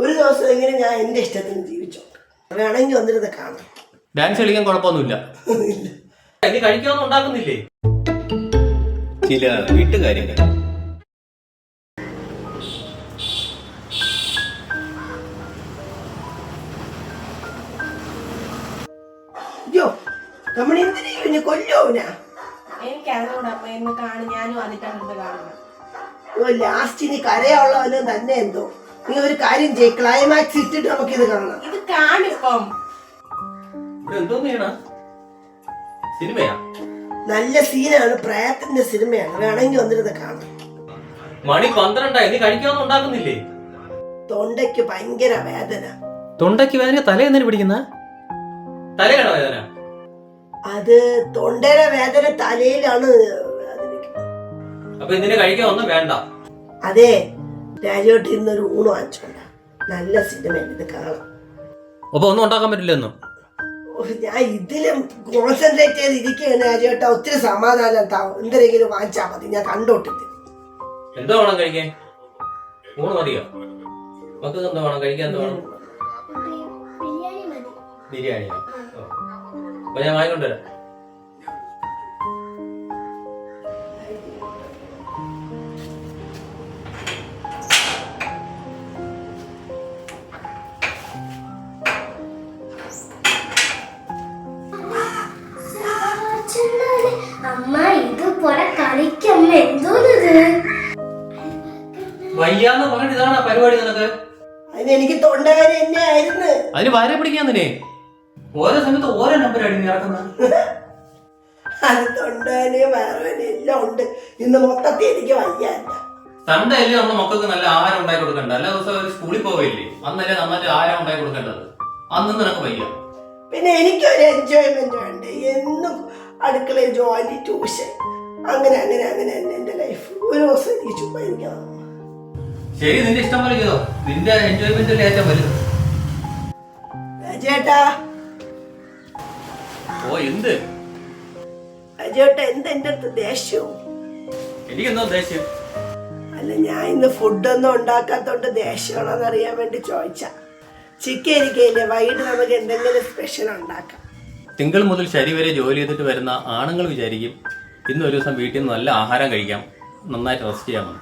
ഒരു ദിവസം എങ്ങനെ ഞാൻ എന്റെ ഇഷ്ടത്തിന് ജീവിച്ചോ വേണമെങ്കിൽ വന്നിരുന്ന് കാണാം. ഡാൻസ് കളിക്കാൻ കുഴപ്പമൊന്നുമില്ല. ഇനി കഴിക്കാനൊന്നും ഉണ്ടാക്കുന്നില്ലേ? ചില വീട്ടുകാര്യങ്ങൾ. അയ്യോ നമ്മൾ എന്തിനാ കൊല്ലോവനാ എനിക്ക് അറിഞ്ഞൂടാ അമ്മ എന്ന് കാണും. ഞാനും അതിട്ടാണ് ഇരുന്ന് കാണുന്നത്. ഓ ലാസ്റ്റ് ഇനി കരയുള്ളവനും തന്നെ എന്തോ. നീ ഒരു കാര്യം ചെയ്യ്. ക്ലൈമാക്സ് ഇട്ടിട്ട് നമുക്കിത് കാണാം. ഇത് കാണിപ്പം. ഇവിടെ ചെയ്യണ? സിനിമയാ? നല്ല സീനാണ്. പ്രയത്തിന്റെ സിനിമയാണ്. വേണമെങ്കിൽ വന്നിരുന്ന് കാണാം. മണി പന്ത്രണ്ടായി. നീ കഴിക്കാനൊന്നും ഉണ്ടാക്കുന്നില്ലേ? തൊണ്ടയ്ക്ക് ഭയങ്കര വേദന. തൊണ്ടയ്ക്ക് വേദന തല എന്തിനു പിടിക്കുന്ന? തലയാണോ വേദന? അത് തൊണ്ടയുടെ വേദന തലയിലാണ് വേദനിക്കുന്നത്. അപ്പൊ ഇതിന് കഴിക്കാൻ ഒന്നും വേണ്ട. അതെ. രാജോട്ട് ഇന്നൊരു ഊണ് വാങ്ങിച്ചോണ്ട. നല്ല സിനിമയാണ് ഇത് കാണാം. അപ്പൊ ഒന്നും ഉണ്ടാക്കാൻ പറ്റില്ലെന്നും ഓ, ഞാൻ ഇതിലും കോൺസെൻട്രേറ്റ് ചെയ്ത് ഇരിക്കുകയാണ് രാജോട്ട. ഒത്തിരി സമാധാനം താവും എന്തെങ്കിലും വാങ്ങിച്ചാൽ മതി. ഞാൻ കണ്ടോട്ടിട്ട് എന്തോ വേണം കഴിക്കാൻ? ഊണ് മതിയോ? മക്കൾക്ക് എന്തോ വേണം? കഴിക്കാൻ എന്തോ വേണം? ബിരിയാണിയോ? ഓ. അപ്പൊ ഞാൻ വാങ്ങിക്കൊണ്ടുവരാം അമ്മ ഇത് പോലെ കളിക്കമ്മ എന്തോന്നത്? വയ്യാന്ന് പറഞ്ഞിട്ട് ഇതാണ് പരിപാടി നിനക്ക്? അതിന് എനിക്ക് തൊണ്ടവേദന തന്നെ ആയിരുന്നു അതിന് വരെ പിടിക്കാൻ തന്നെ ഓരോ സമയത്ത് ഓരോ നമ്പർ അടി ഇറക്കുന്നത്. അത് തൊണ്ടവേനയും വയറുവേനയും എല്ലാം ഉണ്ട്. ഇന്ന് മൊത്തത്തിൽ എനിക്ക് വയ്യാല്ല സൺഡേ അല്ലേ നമ്മുടെ മക്കൾക്ക് നല്ല ആഹാരം ഉണ്ടാക്കി കൊടുക്കണ്ട. എല്ലാ ദിവസം അവർ സ്കൂളിൽ പോവില്ലേ? അന്നല്ലേ നന്നായിട്ട് ആഹാരം ഉണ്ടാക്കി കൊടുക്കേണ്ടത്. അന്നും നിനക്ക് വയ്യ. പിന്നെ എനിക്കൊരു എൻജോയ്മെന്റ് വേണ്ടേ? എന്നും അടുക്കളയിൽ ജോലി ട്യൂഷൻ അങ്ങനെ അങ്ങനെ അങ്ങനെ തന്നെ എന്റെ ലൈഫ് ഒരു ദിവസം എനിക്ക് ചുമ്മാ എനിക്ക് ശരി നിന്റെ ഇഷ്ടം പോലെ ചെയ്തോ. നിന്റെ എൻജോയ്മെന്റ് അല്ലേ ഏറ്റവും വലുത്. ചേട്ടാ ഓ എന്ത്? എന്ത് എന്റെ അടുത്ത് ദേഷ്യവും എനിക്കെന്തോ ദേഷ്യം. അല്ല ഞാൻ ഇന്ന് ഫുഡൊന്നും ഉണ്ടാക്കാത്തോണ്ട് ദേഷ്യമാണോന്ന് അറിയാൻ വേണ്ടി ചോദിച്ച. ചിക്കൻ ഇരിക്കയില്ലേ? വൈകിട്ട് നമുക്ക് എന്തെങ്കിലും സ്പെഷ്യൽ ഉണ്ടാക്കാം. തിങ്കൾ മുതൽ ശരി വരെ ജോലി ചെയ്തിട്ട് വരുന്ന ആണുങ്ങൾ വിചാരിക്കും ഇന്ന് ഒരു ദിവസം വീട്ടിൽ നിന്ന് നല്ല ആഹാരം കഴിക്കാം നന്നായിട്ട് റെസ്റ്റ് ചെയ്യാമെന്ന്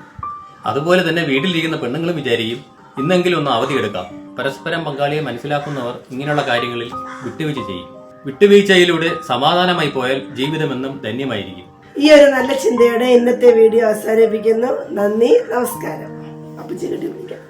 അതുപോലെ തന്നെ വീട്ടിലിരിക്കുന്ന പെണ്ണുങ്ങളും വിചാരിക്കും ഇന്നെങ്കിലും ഒന്ന് അവധി എടുക്കാം. പരസ്പരം പങ്കാളിയെ മനസ്സിലാക്കുന്നവർ ഇങ്ങനെയുള്ള കാര്യങ്ങളിൽ വിട്ടുവീഴ്ച ചെയ്യും. വിട്ടുവീഴ്ചയിലൂടെ സമാധാനമായി പോയാൽ ജീവിതമെന്നും ധന്യമായിരിക്കും. ഈ ഒരു നല്ല ചിന്തയോടെ ഇന്നത്തെ വീഡിയോ അവസാനിപ്പിക്കുന്നു. നന്ദി നമസ്കാരം. അപ്പൊ ചിരട്ടി വിളിക്കാം.